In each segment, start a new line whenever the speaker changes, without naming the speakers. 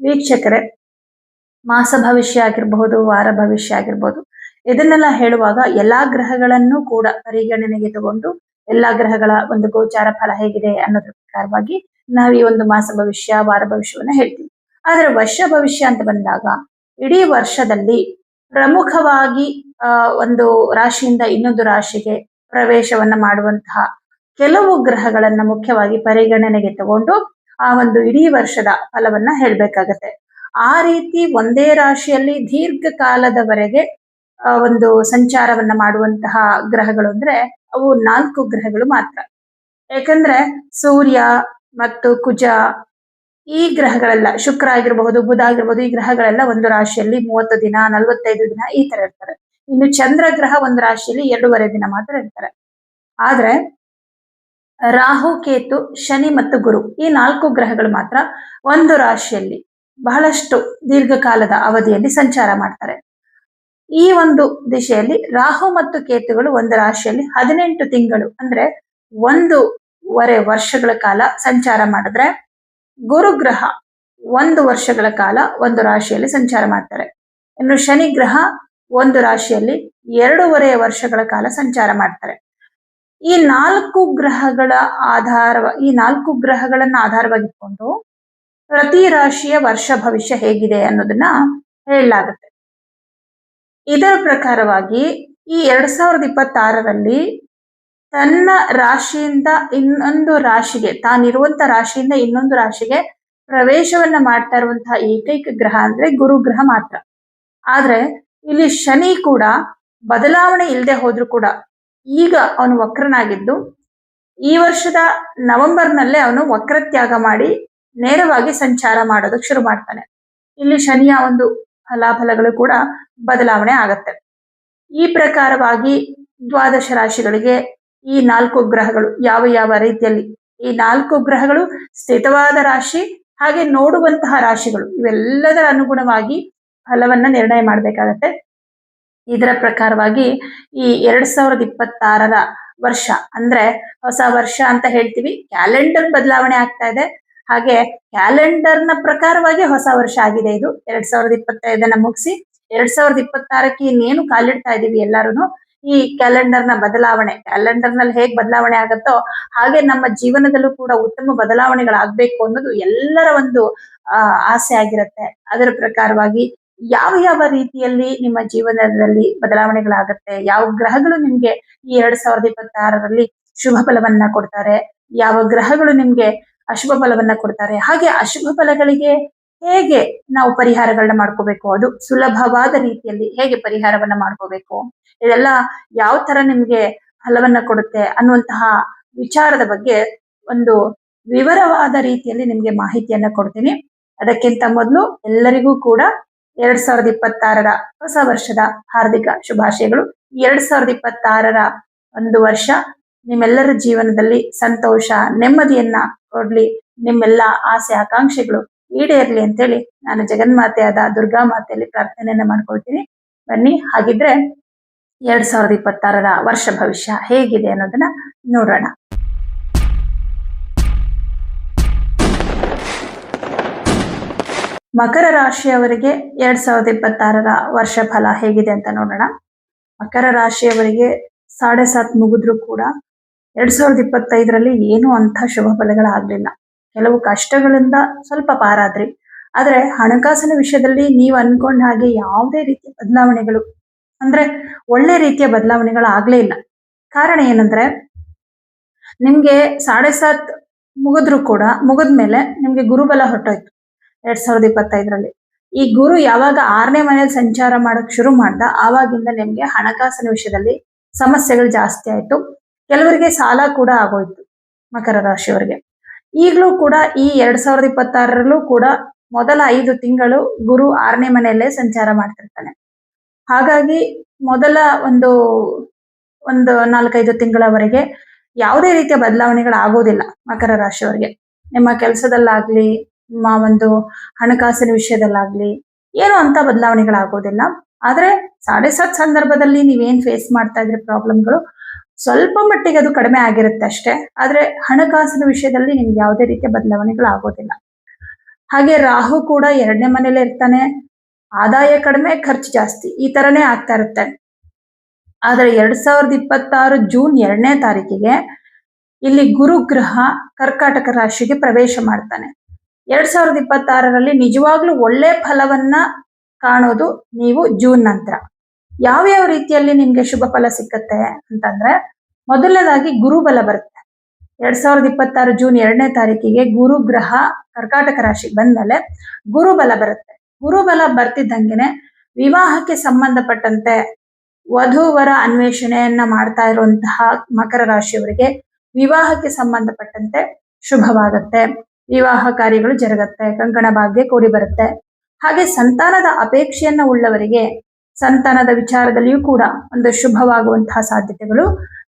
ವೀಕ್ಷಕರೇ, ಮಾಸ ಭವಿಷ್ಯ ಆಗಿರಬಹುದು, ವಾರ ಭವಿಷ್ಯ ಆಗಿರ್ಬೋದು ಇದನ್ನೆಲ್ಲ ಹೇಳುವಾಗ ಎಲ್ಲಾ ಗ್ರಹಗಳನ್ನು ಕೂಡ ಪರಿಗಣನೆಗೆ ತಗೊಂಡು ಎಲ್ಲಾ ಗ್ರಹಗಳ ಒಂದು ಗೋಚಾರ ಫಲ ಹೇಗಿದೆ ಅನ್ನೋದ್ರ ಪ್ರಕಾರವಾಗಿ ನಾವು ಈ ಒಂದು ಮಾಸ ಭವಿಷ್ಯ, ವಾರ ಭವಿಷ್ಯವನ್ನ ಹೇಳ್ತೀವಿ. ಆದ್ರೆ ವರ್ಷ ಭವಿಷ್ಯ ಅಂತ ಬಂದಾಗ ಇಡೀ ವರ್ಷದಲ್ಲಿ ಪ್ರಮುಖವಾಗಿ ಒಂದು ರಾಶಿಯಿಂದ ಇನ್ನೊಂದು ರಾಶಿಗೆ ಪ್ರವೇಶವನ್ನ ಮಾಡುವಂತಹ ಕೆಲವು ಗ್ರಹಗಳನ್ನ ಮುಖ್ಯವಾಗಿ ಪರಿಗಣನೆಗೆ ತಗೊಂಡು ಆ ಒಂದು ಇಡೀ ವರ್ಷದ ಫಲವನ್ನ ಹೇಳ್ಬೇಕಾಗತ್ತೆ. ಆ ರೀತಿ ಒಂದೇ ರಾಶಿಯಲ್ಲಿ ದೀರ್ಘ ಕಾಲದವರೆಗೆ ಒಂದು ಸಂಚಾರವನ್ನ ಮಾಡುವಂತಹ ಗ್ರಹಗಳು ಅಂದ್ರೆ ಅವು ನಾಲ್ಕು ಗ್ರಹಗಳು ಮಾತ್ರ. ಯಾಕಂದ್ರೆ ಸೂರ್ಯ ಮತ್ತು ಕುಜ ಈ ಗ್ರಹಗಳೆಲ್ಲ, ಶುಕ್ರ ಆಗಿರಬಹುದು, ಬುಧ ಆಗಿರಬಹುದು, ಈ ಗ್ರಹಗಳೆಲ್ಲ ಒಂದು ರಾಶಿಯಲ್ಲಿ ಮೂವತ್ತು ದಿನ, ನಲವತ್ತೈದು ದಿನ ಈ ತರ ಇರ್ತಾರೆ. ಇನ್ನು ಚಂದ್ರ ಗ್ರಹ ಒಂದು ರಾಶಿಯಲ್ಲಿ ಎರಡೂವರೆ ದಿನ ಮಾತ್ರ ಇರ್ತಾರೆ. ಆದ್ರೆ ರಾಹು, ಕೇತು, ಶನಿ ಮತ್ತು ಗುರು ಈ ನಾಲ್ಕು ಗ್ರಹಗಳು ಮಾತ್ರ ಒಂದು ರಾಶಿಯಲ್ಲಿ ಬಹಳಷ್ಟು ದೀರ್ಘಕಾಲದ ಅವಧಿಯಲ್ಲಿ ಸಂಚಾರ ಮಾಡ್ತಾರೆ. ಈ ಒಂದು ದಿಶೆಯಲ್ಲಿ ರಾಹು ಮತ್ತು ಕೇತುಗಳು ಒಂದು ರಾಶಿಯಲ್ಲಿ ಹದಿನೆಂಟು ತಿಂಗಳು ಅಂದ್ರೆ ಒಂದೂವರೆ ವರ್ಷಗಳ ಕಾಲ ಸಂಚಾರ ಮಾಡಿದ್ರೆ ಗುರುಗ್ರಹ ಒಂದು ವರ್ಷಗಳ ಕಾಲ ಒಂದು ರಾಶಿಯಲ್ಲಿ ಸಂಚಾರ ಮಾಡ್ತಾರೆ. ಇನ್ನು ಶನಿ ಗ್ರಹ ಒಂದು ರಾಶಿಯಲ್ಲಿ ಎರಡೂವರೆ ವರ್ಷಗಳ ಕಾಲ ಸಂಚಾರ ಮಾಡ್ತಾರೆ. ಈ ನಾಲ್ಕು ಗ್ರಹಗಳ ಆಧಾರ ಈ ನಾಲ್ಕು ಗ್ರಹಗಳನ್ನ ಆಧಾರವಾಗಿಟ್ಕೊಂಡು ಪ್ರತಿ ರಾಶಿಯ ವರ್ಷ ಭವಿಷ್ಯ ಹೇಗಿದೆ ಅನ್ನೋದನ್ನ ಹೇಳಲಾಗುತ್ತೆ. ಇದರ ಪ್ರಕಾರವಾಗಿ ಈ ಎರಡ್ ಸಾವಿರದ ಇಪ್ಪತ್ತಾರರಲ್ಲಿ ತನ್ನ ರಾಶಿಯಿಂದ ಇನ್ನೊಂದು ರಾಶಿಗೆ, ತಾನಿರುವಂತ ರಾಶಿಯಿಂದ ಇನ್ನೊಂದು ರಾಶಿಗೆ ಪ್ರವೇಶವನ್ನ ಮಾಡ್ತಾ ಇರುವಂತಹ ಏಕೈಕ ಗ್ರಹ ಅಂದ್ರೆ ಗುರು ಗ್ರಹ ಮಾತ್ರ. ಆದ್ರೆ ಇಲ್ಲಿ ಶನಿ ಕೂಡ ಬದಲಾವಣೆ ಇಲ್ಲದೆ ಹೋದ್ರು ಕೂಡ ಈಗ ಅವನು ವಕ್ರನಾಗಿದ್ದು, ಈ ವರ್ಷದ ನವೆಂಬರ್ನಲ್ಲೇ ಅವನು ವಕ್ರ ತ್ಯಾಗ ಮಾಡಿ ನೇರವಾಗಿ ಸಂಚಾರ ಮಾಡೋದಕ್ಕೆ ಶುರು ಮಾಡ್ತಾನೆ. ಇಲ್ಲಿ ಶನಿಯ ಒಂದು ಫಲಾಫಲಗಳು ಕೂಡ ಬದಲಾವಣೆ ಆಗತ್ತೆ. ಈ ಪ್ರಕಾರವಾಗಿ ದ್ವಾದಶ ರಾಶಿಗಳಿಗೆ ಈ ನಾಲ್ಕು ಗ್ರಹಗಳು ಯಾವ ಯಾವ ರೀತಿಯಲ್ಲಿ, ಈ ನಾಲ್ಕು ಗ್ರಹಗಳು ಸ್ಥಿತವಾದ ರಾಶಿ ಹಾಗೆ ನೋಡುವಂತಹ ರಾಶಿಗಳು, ಇವೆಲ್ಲದರ ಅನುಗುಣವಾಗಿ ಫಲವನ್ನ ನಿರ್ಣಯ ಮಾಡಬೇಕಾಗತ್ತೆ. ಇದರ ಪ್ರಕಾರವಾಗಿ ಈ ಎರಡ್ ಸಾವಿರದ ಇಪ್ಪತ್ತಾರರ ವರ್ಷ, ಅಂದ್ರೆ ಹೊಸ ವರ್ಷ ಅಂತ ಹೇಳ್ತೀವಿ. ಕ್ಯಾಲೆಂಡರ್ ಬದಲಾವಣೆ ಆಗ್ತಾ ಇದೆ. ಹಾಗೆ ಕ್ಯಾಲೆಂಡರ್ನ ಪ್ರಕಾರವಾಗಿ ಹೊಸ ವರ್ಷ ಆಗಿದೆ ಇದು. ಎರಡ್ ಸಾವಿರದ ಇಪ್ಪತ್ತೈದನ್ನ ಮುಗಿಸಿ ಎರಡ್ ಸಾವಿರದ ಇಪ್ಪತ್ತಾರಕ್ಕೆ ಇನ್ನೇನು ಕಾಲಿಡ್ತಾ ಇದೀವಿ ಎಲ್ಲಾರು ಈ ಕ್ಯಾಲೆಂಡರ್ನ ಬದಲಾವಣೆ ಕ್ಯಾಲೆಂಡರ್ನಲ್ಲಿ ಹೇಗ್ ಬದಲಾವಣೆ ಆಗುತ್ತೋ ಹಾಗೆ ನಮ್ಮ ಜೀವನದಲ್ಲೂ ಕೂಡ ಉತ್ತಮ ಬದಲಾವಣೆಗಳಾಗಬೇಕು ಅನ್ನೋದು ಎಲ್ಲರ ಒಂದು ಆಸೆ ಆಗಿರುತ್ತೆ. ಅದರ ಪ್ರಕಾರವಾಗಿ ಯಾವ ಯಾವ ರೀತಿಯಲ್ಲಿ ನಿಮ್ಮ ಜೀವನದಲ್ಲಿ ಬದಲಾವಣೆಗಳಾಗತ್ತೆ? ಯಾವ ಗ್ರಹಗಳು ನಿಮ್ಗೆ ಈ ಎರಡ್ ಸಾವಿರದ ಇಪ್ಪತ್ತಾರರಲ್ಲಿ ಶುಭ ಫಲವನ್ನ ಕೊಡ್ತಾರೆ? ಯಾವ ಗ್ರಹಗಳು ನಿಮ್ಗೆ ಅಶುಭ ಫಲವನ್ನ ಕೊಡ್ತಾರೆ? ಹಾಗೆ ಅಶುಭ ಫಲಗಳಿಗೆ ಹೇಗೆ ನಾವು ಪರಿಹಾರಗಳನ್ನ ಮಾಡ್ಕೋಬೇಕು? ಅದು ಸುಲಭವಾದ ರೀತಿಯಲ್ಲಿ ಹೇಗೆ ಪರಿಹಾರವನ್ನ ಮಾಡ್ಕೋಬೇಕು? ಇದೆಲ್ಲ ಯಾವ ತರ ನಿಮ್ಗೆ ಫಲವನ್ನ ಕೊಡುತ್ತೆ ಅನ್ನುವಂತಹ ವಿಚಾರದ ಬಗ್ಗೆ ಒಂದು ವಿವರವಾದ ರೀತಿಯಲ್ಲಿ ನಿಮ್ಗೆ ಮಾಹಿತಿಯನ್ನ ಕೊಡ್ತೀನಿ. ಅದಕ್ಕಿಂತ ಮೊದಲು ಎಲ್ಲರಿಗೂ ಕೂಡ ಎರಡ್ ಸಾವಿರದ ಇಪ್ಪತ್ತಾರರ ಹೊಸ ವರ್ಷದ ಹಾರ್ದಿಕ ಶುಭಾಶಯಗಳು. ಎರಡ್ ಸಾವಿರದ ಇಪ್ಪತ್ತಾರರ ಒಂದು ವರ್ಷ ನಿಮ್ಮೆಲ್ಲರ ಜೀವನದಲ್ಲಿ ಸಂತೋಷ, ನೆಮ್ಮದಿಯನ್ನ ಕೊಡ್ಲಿ. ನಿಮ್ಮೆಲ್ಲ ಆಸೆ, ಆಕಾಂಕ್ಷೆಗಳು ಈಡೇರ್ಲಿ ಅಂತೇಳಿ ನಾನು ಜಗನ್ಮಾತೆಯಾದ ದುರ್ಗಾ ಮಾತೆಯಲ್ಲಿ ಪ್ರಾರ್ಥನೆಯನ್ನ ಮಾಡ್ಕೊಳ್ತೀನಿ. ಬನ್ನಿ, ಹಾಗಿದ್ರೆ ಎರಡ್ ಸಾವಿರದ ಇಪ್ಪತ್ತಾರರ ವರ್ಷ ಭವಿಷ್ಯ ಹೇಗಿದೆ ಅನ್ನೋದನ್ನ ನೋಡೋಣ. ಮಕರ ರಾಶಿಯವರಿಗೆ ಎರಡ್ ಸಾವಿರದ ಇಪ್ಪತ್ತಾರರ ವರ್ಷ ಫಲ ಹೇಗಿದೆ ಅಂತ ನೋಡೋಣ. ಮಕರ ರಾಶಿಯವರಿಗೆ ಸಾಡೆ ಸಾತ್ ಮುಗಿದ್ರು ಕೂಡ ಎರಡ್ ಸಾವಿರದ ಇಪ್ಪತ್ತೈದರಲ್ಲಿ ಏನು ಅಂತ ಶುಭ ಫಲಗಳಾಗ್ಲಿಲ್ಲ. ಕೆಲವು ಕಷ್ಟಗಳಿಂದ ಸ್ವಲ್ಪ ಪಾರಾದ್ರಿ. ಆದ್ರೆ ಹಣಕಾಸಿನ ವಿಷಯದಲ್ಲಿ ನೀವು ಅನ್ಕೊಂಡ ಹಾಗೆ ಯಾವುದೇ ರೀತಿಯ ಬದಲಾವಣೆಗಳು, ಅಂದ್ರೆ ಒಳ್ಳೆ ರೀತಿಯ ಬದಲಾವಣೆಗಳು ಆಗ್ಲೇ ಇಲ್ಲ. ಕಾರಣ ಏನಂದ್ರೆ, ನಿಮ್ಗೆ ಸಾಡೆ ಸಾತ್ ಮುಗಿದ್ರು ಕೂಡ ಮುಗಿದ್ಮೇಲೆ ನಿಮ್ಗೆ ಗುರುಬಲ ಹೊಟ್ಟೋಯ್ತು ಎರಡ್ ಸಾವಿರದ ಇಪ್ಪತ್ತೈದರಲ್ಲಿ. ಈ ಗುರು ಯಾವಾಗ ಆರನೇ ಮನೇಲಿ ಸಂಚಾರ ಮಾಡಕ್ ಶುರು ಮಾಡ್ದ, ಆವಾಗಿಂದ ನಿಮ್ಗೆ ಹಣಕಾಸಿನ ವಿಷಯದಲ್ಲಿ ಸಮಸ್ಯೆಗಳು ಜಾಸ್ತಿ ಆಯ್ತು. ಕೆಲವರಿಗೆ ಸಾಲ ಕೂಡ ಆಗೋಯ್ತು ಮಕರ ರಾಶಿಯವರಿಗೆ. ಈಗಲೂ ಕೂಡ ಈ ಎರಡ್ ಸಾವಿರದ ಇಪ್ಪತ್ತಾರರಲ್ಲೂ ಕೂಡ ಮೊದಲ ಐದು ತಿಂಗಳು ಗುರು ಆರನೇ ಮನೆಯಲ್ಲೇ ಸಂಚಾರ ಮಾಡ್ತಿರ್ತಾನೆ. ಹಾಗಾಗಿ ಮೊದಲ ಒಂದು ಒಂದು ನಾಲ್ಕೈದು ತಿಂಗಳವರೆಗೆ ಯಾವುದೇ ರೀತಿಯ ಬದಲಾವಣೆಗಳು ಆಗೋದಿಲ್ಲ ಮಕರ ರಾಶಿಯವರಿಗೆ. ನಿಮ್ಮ ಕೆಲಸದಲ್ಲಾಗ್ಲಿ ಒಂದು ಹಣಕಾಸಿನ ವಿಷಯದಲ್ಲಾಗ್ಲಿ ಏನು ಅಂತ ಬದಲಾವಣೆಗಳಾಗೋದಿಲ್ಲ. ಆದ್ರೆ ಸಾಡೆ ಸತ್ ಸಂದರ್ಭದಲ್ಲಿ ನೀವೇನ್ ಫೇಸ್ ಮಾಡ್ತಾ ಇದ್ರೆ ಪ್ರಾಬ್ಲಮ್ಗಳು ಸ್ವಲ್ಪ ಮಟ್ಟಿಗೆ ಅದು ಕಡಿಮೆ ಆಗಿರುತ್ತೆ ಅಷ್ಟೇ. ಆದ್ರೆ ಹಣಕಾಸಿನ ವಿಷಯದಲ್ಲಿ ನಿಮ್ಗೆ ಯಾವುದೇ ರೀತಿಯ ಬದಲಾವಣೆಗಳು ಆಗೋದಿಲ್ಲ ಹಾಗೆ ರಾಹು ಕೂಡ ಎರಡನೇ ಮನೇಲೆ ಇರ್ತಾನೆ. ಆದಾಯ ಕಡಿಮೆ, ಖರ್ಚು ಜಾಸ್ತಿ. ಈ ತರನೇ ಆಗ್ತಾ ಇರುತ್ತೆ. ಆದ್ರೆ ಎರಡ್ ಸಾವಿರದ ಇಪ್ಪತ್ತಾರು ಜೂನ್ ಎರಡನೇ ತಾರೀಕಿಗೆ ಇಲ್ಲಿ ಗುರುಗ್ರಹ ಕರ್ಕಾಟಕ ರಾಶಿಗೆ ಪ್ರವೇಶ ಮಾಡ್ತಾನೆ. ಎರಡ್ ಸಾವಿರದ ಇಪ್ಪತ್ತಾರರಲ್ಲಿ ನಿಜವಾಗ್ಲೂ ಒಳ್ಳೆ ಫಲವನ್ನ ಕಾಣೋದು ನೀವು ಜೂನ್ ನಂತರ. ಯಾವ್ಯಾವ ರೀತಿಯಲ್ಲಿ ನಿಮ್ಗೆ ಶುಭ ಫಲ ಸಿಕ್ಕತ್ತೆ ಅಂತಂದ್ರೆ, ಮೊದಲನೇದಾಗಿ ಗುರುಬಲ ಬರುತ್ತೆ. ಎರಡ್ ಸಾವಿರದ ಇಪ್ಪತ್ತಾರು ಜೂನ್ ಎರಡನೇ ತಾರೀಕಿಗೆ ಗುರು ಗ್ರಹ ಕರ್ಕಾಟಕ ರಾಶಿ ಬಂದ್ಮೇಲೆ ಗುರುಬಲ ಬರುತ್ತೆ. ಗುರುಬಲ ಬರ್ತಿದ್ದಂಗೆನೆ ವಿವಾಹಕ್ಕೆ ಸಂಬಂಧಪಟ್ಟಂತೆ ವಧುವರ ಅನ್ವೇಷಣೆಯನ್ನ ಮಾಡ್ತಾ ಇರುವಂತಹ ಮಕರ ರಾಶಿಯವರಿಗೆ ವಿವಾಹಕ್ಕೆ ಸಂಬಂಧಪಟ್ಟಂತೆ ಶುಭವಾಗುತ್ತೆ. ವಿವಾಹ ಕಾರ್ಯಗಳು ಜರುಗತ್ತೆ, ಕಂಕಣ ಭಾಗ್ಯ ಕೂಡಿ ಬರುತ್ತೆ. ಹಾಗೆ ಸಂತಾನದ ಅಪೇಕ್ಷೆಯನ್ನ ಉಳ್ಳವರಿಗೆ ಸಂತಾನದ ವಿಚಾರದಲ್ಲಿಯೂ ಕೂಡ ಒಂದು ಶುಭವಾಗುವಂತಹ ಸಾಧ್ಯತೆಗಳು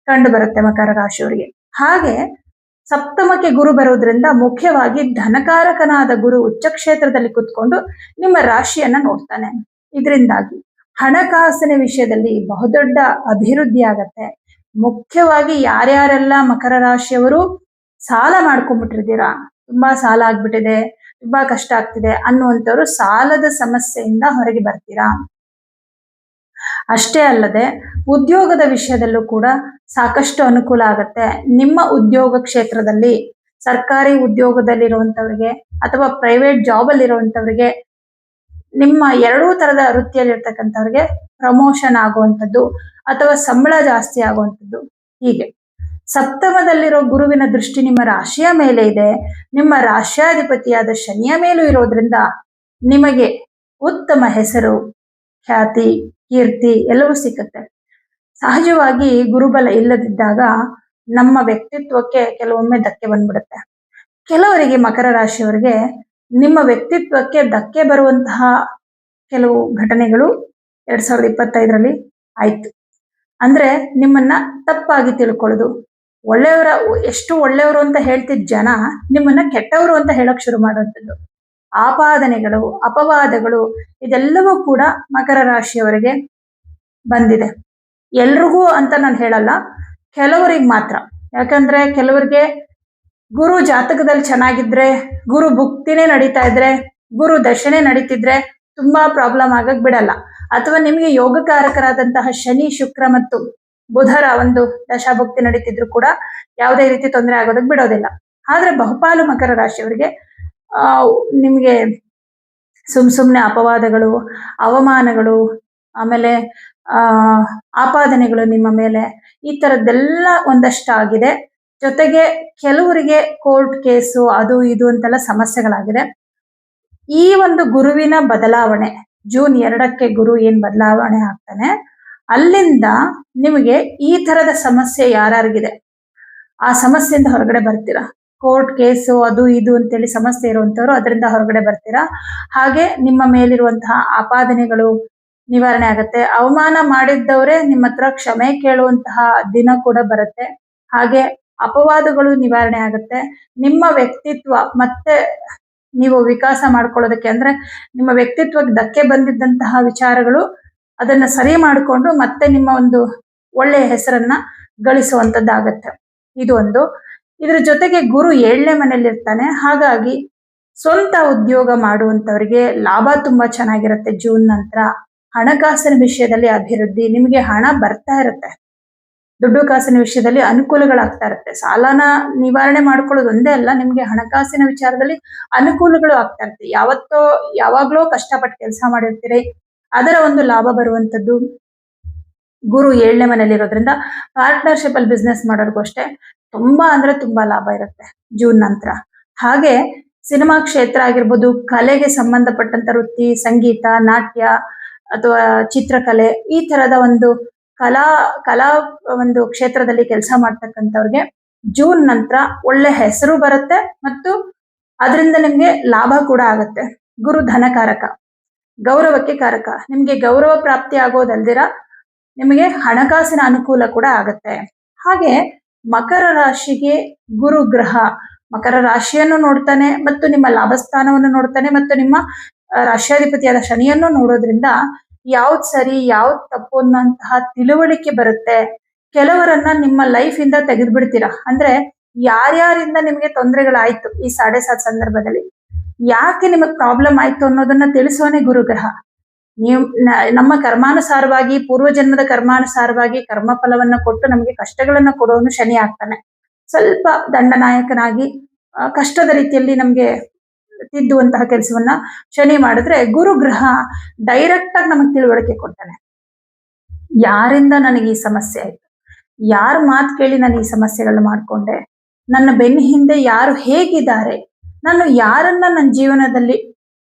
ಕಂಡು ಬರುತ್ತೆ ಮಕರ ರಾಶಿಯವರಿಗೆ. ಹಾಗೆ ಸಪ್ತಮಕ್ಕೆ ಗುರು ಬರೋದ್ರಿಂದ ಮುಖ್ಯವಾಗಿ ಧನಕಾರಕನಾದ ಗುರು ಉಚ್ಚ ಕ್ಷೇತ್ರದಲ್ಲಿ ಕುತ್ಕೊಂಡು ನಿಮ್ಮ ರಾಶಿಯನ್ನ ನೋಡ್ತಾನೆ. ಇದರಿಂದಾಗಿ ಹಣಕಾಸಿನ ವಿಷಯದಲ್ಲಿ ಬಹುದೊಡ್ಡ ಅಭಿವೃದ್ಧಿ ಆಗತ್ತೆ. ಮುಖ್ಯವಾಗಿ ಯಾರ್ಯಾರೆಲ್ಲ ಮಕರ ರಾಶಿಯವರು ಸಾಲ ಮಾಡ್ಕೊಂಡ್ಬಿಟ್ಟಿರ್ತೀರಾ ತುಂಬಾ ಸಾಲ ಆಗ್ಬಿಟ್ಟಿದೆ, ತುಂಬಾ ಕಷ್ಟ ಆಗ್ತಿದೆ ಅನ್ನುವಂಥವ್ರು ಸಾಲದ ಸಮಸ್ಯೆಯಿಂದ ಹೊರಗೆ ಬರ್ತೀರಾ? ಅಷ್ಟೇ ಅಲ್ಲದೆ ಉದ್ಯೋಗದ ವಿಷಯದಲ್ಲೂ ಕೂಡ ಸಾಕಷ್ಟು ಅನುಕೂಲ ಆಗುತ್ತೆ. ನಿಮ್ಮ ಉದ್ಯೋಗ ಕ್ಷೇತ್ರದಲ್ಲಿ, ಸರ್ಕಾರಿ ಉದ್ಯೋಗದಲ್ಲಿರುವಂಥವ್ರಿಗೆ ಅಥವಾ ಪ್ರೈವೇಟ್ ಜಾಬ್ ಅಲ್ಲಿ ಇರುವಂತವ್ರಿಗೆ ನಿಮ್ಮ ಎರಡೂ ತರದ ವೃತ್ತಿಯಲ್ಲಿ ಇರ್ತಕ್ಕಂಥವ್ರಿಗೆ ಪ್ರಮೋಷನ್ ಆಗುವಂಥದ್ದು ಅಥವಾ ಸಂಬಳ ಜಾಸ್ತಿ ಆಗುವಂಥದ್ದು ಹೀಗೆ. ಸಪ್ತಮದಲ್ಲಿರೋ ಗುರುವಿನ ದೃಷ್ಟಿ ನಿಮ್ಮ ರಾಶಿಯ ಮೇಲೆ ಇದೆ. ನಿಮ್ಮ ರಾಶ್ಯಾಧಿಪತಿಯಾದ ಶನಿಯ ಮೇಲೂ ಇರೋದ್ರಿಂದ ನಿಮಗೆ ಉತ್ತಮ ಹೆಸರು, ಖ್ಯಾತಿ, ಕೀರ್ತಿ ಎಲ್ಲವೂ ಸಿಕ್ಕತ್ತೆ. ಸಹಜವಾಗಿ ಗುರುಬಲ ಇಲ್ಲದಿದ್ದಾಗ ನಮ್ಮ ವ್ಯಕ್ತಿತ್ವಕ್ಕೆ ಕೆಲವೊಮ್ಮೆ ಧಕ್ಕೆ ಬಂದ್ಬಿಡುತ್ತೆ. ಕೆಲವರಿಗೆ ಮಕರ ರಾಶಿಯವರಿಗೆ ನಿಮ್ಮ ವ್ಯಕ್ತಿತ್ವಕ್ಕೆ ಧಕ್ಕೆ ಬರುವಂತಹ ಕೆಲವು ಘಟನೆಗಳು ಎರಡ್ ಸಾವಿರದ ಇಪ್ಪತ್ತೈದರಲ್ಲಿ ಆಯ್ತು. ಅಂದ್ರೆ ನಿಮ್ಮನ್ನ ತಪ್ಪಾಗಿ ತಿಳ್ಕೊಳ್ಳೋದು ಒಳ್ಳೆಯವರ, ಎಷ್ಟು ಒಳ್ಳೆಯವರು ಅಂತ ಹೇಳ್ತಿದ್ದ ಜನ ನಿಮ್ಮನ್ನ ಕೆಟ್ಟವರು ಅಂತ ಹೇಳಕ್ ಶುರು ಮಾಡುವಂಥದ್ದು. ಆಪಾದನೆಗಳು, ಅಪವಾದಗಳು, ಇದೆಲ್ಲವೂ ಕೂಡ ಮಕರ ರಾಶಿಯವರಿಗೆ ಬಂದಿದೆ. ಎಲ್ರಿಗೂ ಅಂತ ನಾನು ಹೇಳಲ್ಲ, ಕೆಲವರಿಗೆ ಮಾತ್ರ. ಯಾಕಂದ್ರೆ ಕೆಲವರಿಗೆ ಗುರು ಜಾತಕದಲ್ಲಿ ಚೆನ್ನಾಗಿದ್ರೆ, ಗುರು ಭುಕ್ತಿನೇ ನಡೀತಾ ಇದ್ರೆ, ಗುರು ದಶನೆ ನಡೀತಿದ್ರೆ ತುಂಬಾ ಪ್ರಾಬ್ಲಮ್ ಆಗಕ್ ಬಿಡಲ್ಲ. ಅಥವಾ ನಿಮಗೆ ಯೋಗಕಾರಕರಾದಂತಹ ಶನಿ, ಶುಕ್ರ ಮತ್ತು ಬುಧರ ಒಂದು ದಶಾಭುಕ್ತಿ ನಡೀತಿದ್ರು ಕೂಡ ಯಾವುದೇ ರೀತಿ ತೊಂದರೆ ಆಗೋದಕ್ಕೆ ಬಿಡೋದಿಲ್ಲ. ಆದ್ರೆ ಬಹುಪಾಲು ಮಕರ ರಾಶಿಯವರಿಗೆ, ಆ, ನಿಮ್ಗೆ ಸುಮ್ ಸುಮ್ನೆ ಅಪವಾದಗಳು, ಅವಮಾನಗಳು, ಆಮೇಲೆ, ಆ, ಆಪಾದನೆಗಳು ನಿಮ್ಮ ಮೇಲೆ ಈ ತರದ್ದೆಲ್ಲ ಒಂದಷ್ಟು ಆಗಿದೆ ಜೊತೆಗೆ ಕೆಲವರಿಗೆ ಕೋರ್ಟ್ ಕೇಸು, ಅದು ಇದು ಅಂತೆಲ್ಲ ಸಮಸ್ಯೆಗಳಾಗಿದೆ. ಈ ಒಂದು ಗುರುವಿನ ಬದಲಾವಣೆ, ಜೂನ್ ಎರಡಕ್ಕೆ ಗುರು ಏನ್ ಬದಲಾವಣೆ ಆಗ್ತಾನೆ ಅಲ್ಲಿಂದ ನಿಮಗೆ ಈ ತರದ ಸಮಸ್ಯೆ ಯಾರ್ಯಾರಿಗಿದೆ ಆ ಸಮಸ್ಯೆಯಿಂದ ಹೊರಗಡೆ ಬರ್ತೀರಾ? ಕೋರ್ಟ್ ಕೇಸು, ಅದು ಇದು ಅಂತೇಳಿ ಸಮಸ್ಯೆ ಇರುವಂತವ್ರು ಅದರಿಂದ ಹೊರಗಡೆ ಬರ್ತೀರಾ? ಹಾಗೆ ನಿಮ್ಮ ಮೇಲಿರುವಂತಹ ಆಪಾದನೆಗಳು ನಿವಾರಣೆ ಆಗತ್ತೆ. ಅವಮಾನ ಮಾಡಿದ್ದವರೇ ನಿಮ್ಮ ಹತ್ರ ಕ್ಷಮೆ ಕೇಳುವಂತಹ ದಿನ ಕೂಡ ಬರುತ್ತೆ. ಹಾಗೆ ಅಪವಾದಗಳು ನಿವಾರಣೆ ಆಗುತ್ತೆ. ನಿಮ್ಮ ವ್ಯಕ್ತಿತ್ವ ಮತ್ತೆ ನೀವು ವಿಕಾಸ ಮಾಡ್ಕೊಳ್ಳೋದಕ್ಕೆ ಅಂದ್ರೆ ನಿಮ್ಮ ವ್ಯಕ್ತಿತ್ವಕ್ಕೆ ಧಕ್ಕೆ ಬಂದಿದ್ದಂತಹ ವಿಚಾರಗಳು ಅದನ್ನ ಸರಿ ಮಾಡಿಕೊಂಡು ಮತ್ತೆ ನಿಮ್ಮ ಒಂದು ಒಳ್ಳೆಯ ಹೆಸರನ್ನ ಗಳಿಸುವಂತದ್ದಾಗತ್ತೆ. ಇದು ಒಂದು. ಇದ್ರ ಜೊತೆಗೆ ಗುರು ಏಳನೇ ಮನೆಯಲ್ಲಿ ಇರ್ತಾನೆ ಹಾಗಾಗಿ ಸ್ವಂತ ಉದ್ಯೋಗ ಮಾಡುವಂತವರಿಗೆ ಲಾಭ ತುಂಬಾ ಚೆನ್ನಾಗಿರುತ್ತೆ ಜೂನ್ ನಂತರ. ಹಣಕಾಸಿನ ವಿಷಯದಲ್ಲಿ ಅಭಿವೃದ್ಧಿ, ನಿಮಗೆ ಹಣ ಬರ್ತಾ ಇರುತ್ತೆ. ದುಡ್ಡು ಕಾಸಿನ ವಿಷಯದಲ್ಲಿ ಅನುಕೂಲಗಳಾಗ್ತಾ ಇರುತ್ತೆ. ಸಾಲನ ನಿವಾರಣೆ ಮಾಡ್ಕೊಳ್ಳೋದು ಒಂದೇ ಅಲ್ಲ, ನಿಮ್ಗೆ ಹಣಕಾಸಿನ ವಿಚಾರದಲ್ಲಿ ಅನುಕೂಲಗಳು ಆಗ್ತಾ ಇರುತ್ತೆ. ಯಾವತ್ತೋ ಯಾವಾಗ್ಲೋ ಕಷ್ಟಪಟ್ಟು ಕೆಲಸ ಮಾಡಿರ್ತೀರಿ ಅದರ ಒಂದು ಲಾಭ ಬರುವಂತದ್ದು ಗುರು ಏಳನೇ ಮನೇಲಿ ಇರೋದ್ರಿಂದ ಪಾರ್ಟ್ನರ್ಶಿಪ್ ಅಲ್ಲಿ ಬಿಸ್ನೆಸ್ ಮಾಡೋರ್ಗೂ ಅಷ್ಟೇ ತುಂಬಾ ಅಂದ್ರೆ ತುಂಬಾ ಲಾಭ ಇರುತ್ತೆ ಜೂನ್ ನಂತರ. ಹಾಗೆ ಸಿನಿಮಾ ಕ್ಷೇತ್ರ ಆಗಿರ್ಬೋದು, ಕಲೆಗೆ ಸಂಬಂಧಪಟ್ಟಂತ ವೃತ್ತಿ, ಸಂಗೀತ, ನಾಟ್ಯ ಅಥವಾ ಚಿತ್ರಕಲೆ ಈ ತರದ ಒಂದು ಕಲಾ ಕಲಾ ಒಂದು ಕ್ಷೇತ್ರದಲ್ಲಿ ಕೆಲಸ ಮಾಡ್ತಕ್ಕಂಥವ್ರಿಗೆ ಜೂನ್ ನಂತರ ಒಳ್ಳೆ ಹೆಸರು ಬರುತ್ತೆ ಮತ್ತು ಅದರಿಂದ ನಿಮ್ಗೆ ಲಾಭ ಕೂಡ ಆಗುತ್ತೆ. ಗುರು ಧನಕಾರಕ ಗೌರವಕ್ಕೆ ಕಾರಕ. ನಿಮ್ಗೆ ಗೌರವ ಪ್ರಾಪ್ತಿ ಆಗೋದಲ್ದಿರ ನಿಮಗೆ ಹಣಕಾಸಿನ ಅನುಕೂಲ ಕೂಡ ಆಗತ್ತೆ. ಹಾಗೆ ಮಕರ ರಾಶಿಗೆ ಗುರು ಗ್ರಹ. ಮಕರ ರಾಶಿಯನ್ನು ನೋಡ್ತಾನೆ ಮತ್ತು ನಿಮ್ಮ ಲಾಭಸ್ಥಾನವನ್ನು ನೋಡ್ತಾನೆ ಮತ್ತು ನಿಮ್ಮ ರಾಶ್ಯಾಧಿಪತಿಯಾದ ಶನಿಯನ್ನು ನೋಡೋದ್ರಿಂದ ಯಾವ್ದು ಸರಿ, ಯಾವ್ದು ತಪ್ಪು ಅನ್ನೋಂತಹ ತಿಳುವಳಿಕೆ ಬರುತ್ತೆ. ಕೆಲವರನ್ನ ನಿಮ್ಮ ಲೈಫ್ ಇಂದ ತೆಗೆದ್ಬಿಡ್ತೀರಾ? ಅಂದ್ರೆ ಯಾರ್ಯಾರಿಂದ ನಿಮಗೆ ತೊಂದರೆಗಳಾಯ್ತು ಈ ಸಾಡೆ ಸಾತ್ ಸಂದರ್ಭದಲ್ಲಿ? ಯಾಕೆ ನಿಮಗೆ ಪ್ರಾಬ್ಲಮ್ ಆಯ್ತು ಅನ್ನೋದನ್ನ ತಿಳಿಸೋನೆ ಗುರುಗ್ರಹ. ನೀವು ನಮ್ಮ ಕರ್ಮಾನುಸಾರವಾಗಿ ಪೂರ್ವ ಜನ್ಮದ ಕರ್ಮಾನುಸಾರವಾಗಿ ಕರ್ಮ ಫಲವನ್ನ ಕೊಟ್ಟು ನಮಗೆ ಕಷ್ಟಗಳನ್ನ ಕೊಡೋನು ಶನಿ ಆಗ್ತಾನೆ. ಸ್ವಲ್ಪ ದಂಡನಾಯಕನಾಗಿ ಕಷ್ಟದ ರೀತಿಯಲ್ಲಿ ನಮ್ಗೆ ತಿದ್ದುವಂತಹ ಕೆಲಸವನ್ನ ಶನಿ ಮಾಡಿದ್ರೆ ಗುರುಗ್ರಹ ಡೈರೆಕ್ಟ್ ಆಗಿ ನಮಗೆ ತಿಳುವಳಿಕೆ ಕೊಡ್ತಾನೆ. ಯಾರಿಂದ ನನಗೆ ಈ ಸಮಸ್ಯೆ ಆಯ್ತು? ಯಾರು ಮಾತು ಕೇಳಿ ನಾನು ಈ ಸಮಸ್ಯೆಗಳನ್ನ ಮಾಡ್ಕೊಂಡೆ? ನನ್ನ ಬೆನ್ನ ಹಿಂದೆ ಯಾರು ಹೇಗಿದ್ದಾರೆ? ನಾನು ಯಾರನ್ನ ನನ್ನ ಜೀವನದಲ್ಲಿ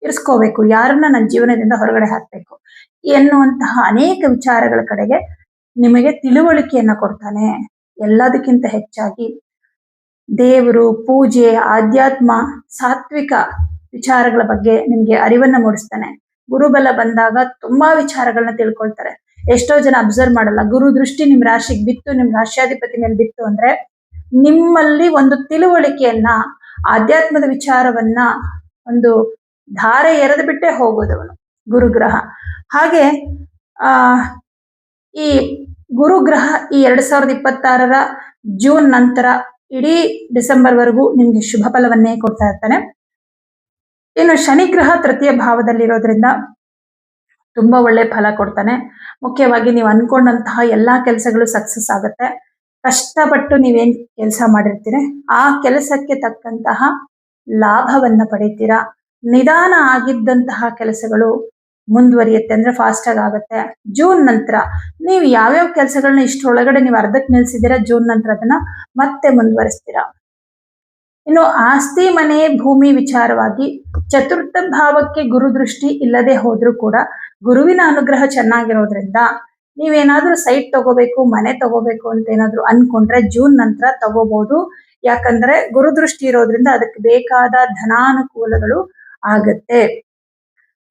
ಇರಿಸ್ಕೋಬೇಕು, ಯಾರನ್ನ ನನ್ನ ಜೀವನದಿಂದ ಹೊರಗಡೆ ಹಾಕ್ಬೇಕು ಎನ್ನುವಂತಹ ಅನೇಕ ವಿಚಾರಗಳ ಕಡೆಗೆ ನಿಮಗೆ ತಿಳುವಳಿಕೆಯನ್ನ ಕೊಡ್ತಾನೆ. ಎಲ್ಲದಕ್ಕಿಂತ ಹೆಚ್ಚಾಗಿ ದೇವರು, ಪೂಜೆ, ಆಧ್ಯಾತ್ಮ, ಸಾತ್ವಿಕ ವಿಚಾರಗಳ ಬಗ್ಗೆ ನಿಮ್ಗೆ ಅರಿವನ್ನ ಮೂಡಿಸ್ತಾನೆ. ಗುರುಬಲ ಬಂದಾಗ ತುಂಬಾ ವಿಚಾರಗಳನ್ನ ತಿಳ್ಕೊಳ್ತಾರೆ. ಎಷ್ಟೋ ಜನ ಅಬ್ಸರ್ವ್ ಮಾಡಲ್ಲ. ಗುರು ದೃಷ್ಟಿ ನಿಮ್ ರಾಶಿಗೆ ಬಿತ್ತು, ನಿಮ್ ರಾಶ್ಯಾಧಿಪತಿ ಮೇಲೆ ಬಿತ್ತು ಅಂದ್ರೆ ನಿಮ್ಮಲ್ಲಿ ಒಂದು ತಿಳುವಳಿಕೆಯನ್ನ ಆಧ್ಯಾತ್ಮದ ವಿಚಾರವನ್ನ ಒಂದು ಧಾರೆ ಎರೆದು ಬಿಟ್ಟೆ ಹೋಗೋದವನು ಗುರುಗ್ರಹ. ಹಾಗೆ, ಆ, ಈ ಗುರುಗ್ರಹ ಈ ಎರಡ್ ಸಾವಿರದ ಇಪ್ಪತ್ತಾರರ ಜೂನ್ ನಂತರ ಇಡೀ ಡಿಸೆಂಬರ್ ವರೆಗೂ ನಿಮ್ಗೆ ಶುಭ ಫಲವನ್ನೇ ಕೊಡ್ತಾ ಇರ್ತಾನೆ. ಇನ್ನು ಶನಿ ಗ್ರಹ ತೃತೀಯ ಭಾವದಲ್ಲಿರೋದ್ರಿಂದ ತುಂಬಾ ಒಳ್ಳೆ ಫಲ ಕೊಡ್ತಾನೆ. ಮುಖ್ಯವಾಗಿ ನೀವು ಅನ್ಕೊಂಡಂತಹ ಎಲ್ಲಾ ಕೆಲಸಗಳು ಸಕ್ಸಸ್ ಆಗುತ್ತೆ. ಕಷ್ಟಪಟ್ಟು ನೀವೇನ್ ಕೆಲಸ ಮಾಡಿರ್ತೀರಿ, ಆ ಕೆಲಸಕ್ಕೆ ತಕ್ಕಂತಹ ಲಾಭವನ್ನ ಪಡಿತೀರಾ? ನಿಧಾನ ಆಗಿದ್ದಂತಹ ಕೆಲಸಗಳು ಮುಂದುವರಿಯುತ್ತೆ ಅಂದ್ರೆ ಫಾಸ್ಟ್ ಆಗಿ ಆಗುತ್ತೆ. ಜೂನ್ ನಂತರ ನೀವು ಯಾವ್ಯಾವ ಕೆಲಸಗಳನ್ನ ಇಷ್ಟರೊಳಗಡೆ ನೀವು ಅರ್ಧಕ್ಕೆ ನಿಲ್ಸಿದ್ದೀರಾ, ಜೂನ್ ನಂತರ ಅದನ್ನ ಮತ್ತೆ ಮುಂದುವರಿಸ್ತೀರಾ? ಇನ್ನು ಆಸ್ತಿ ಮನೆ ಭೂಮಿ ವಿಚಾರವಾಗಿ ಚತುರ್ಥ ಭಾವಕ್ಕೆ ಗುರುದೃಷ್ಟಿ ಇಲ್ಲದೆ ಹೋದ್ರೂ ಕೂಡ ಗುರುವಿನ ಅನುಗ್ರಹ ಚೆನ್ನಾಗಿರೋದ್ರಿಂದ ನೀವೇನಾದ್ರೂ ಸೈಟ್ ತಗೋಬೇಕು, ಮನೆ ತಗೋಬೇಕು ಅಂತ ಏನಾದ್ರು ಅನ್ಕೊಂಡ್ರೆ ಜೂನ್ ನಂತರ ತಗೋಬಹುದು ಯಾಕಂದ್ರೆ ಗುರುದೃಷ್ಟಿ ಇರೋದ್ರಿಂದ ಅದಕ್ಕೆ ಬೇಕಾದ ಧನಾನುಕೂಲಗಳು ಆಗತ್ತೆ.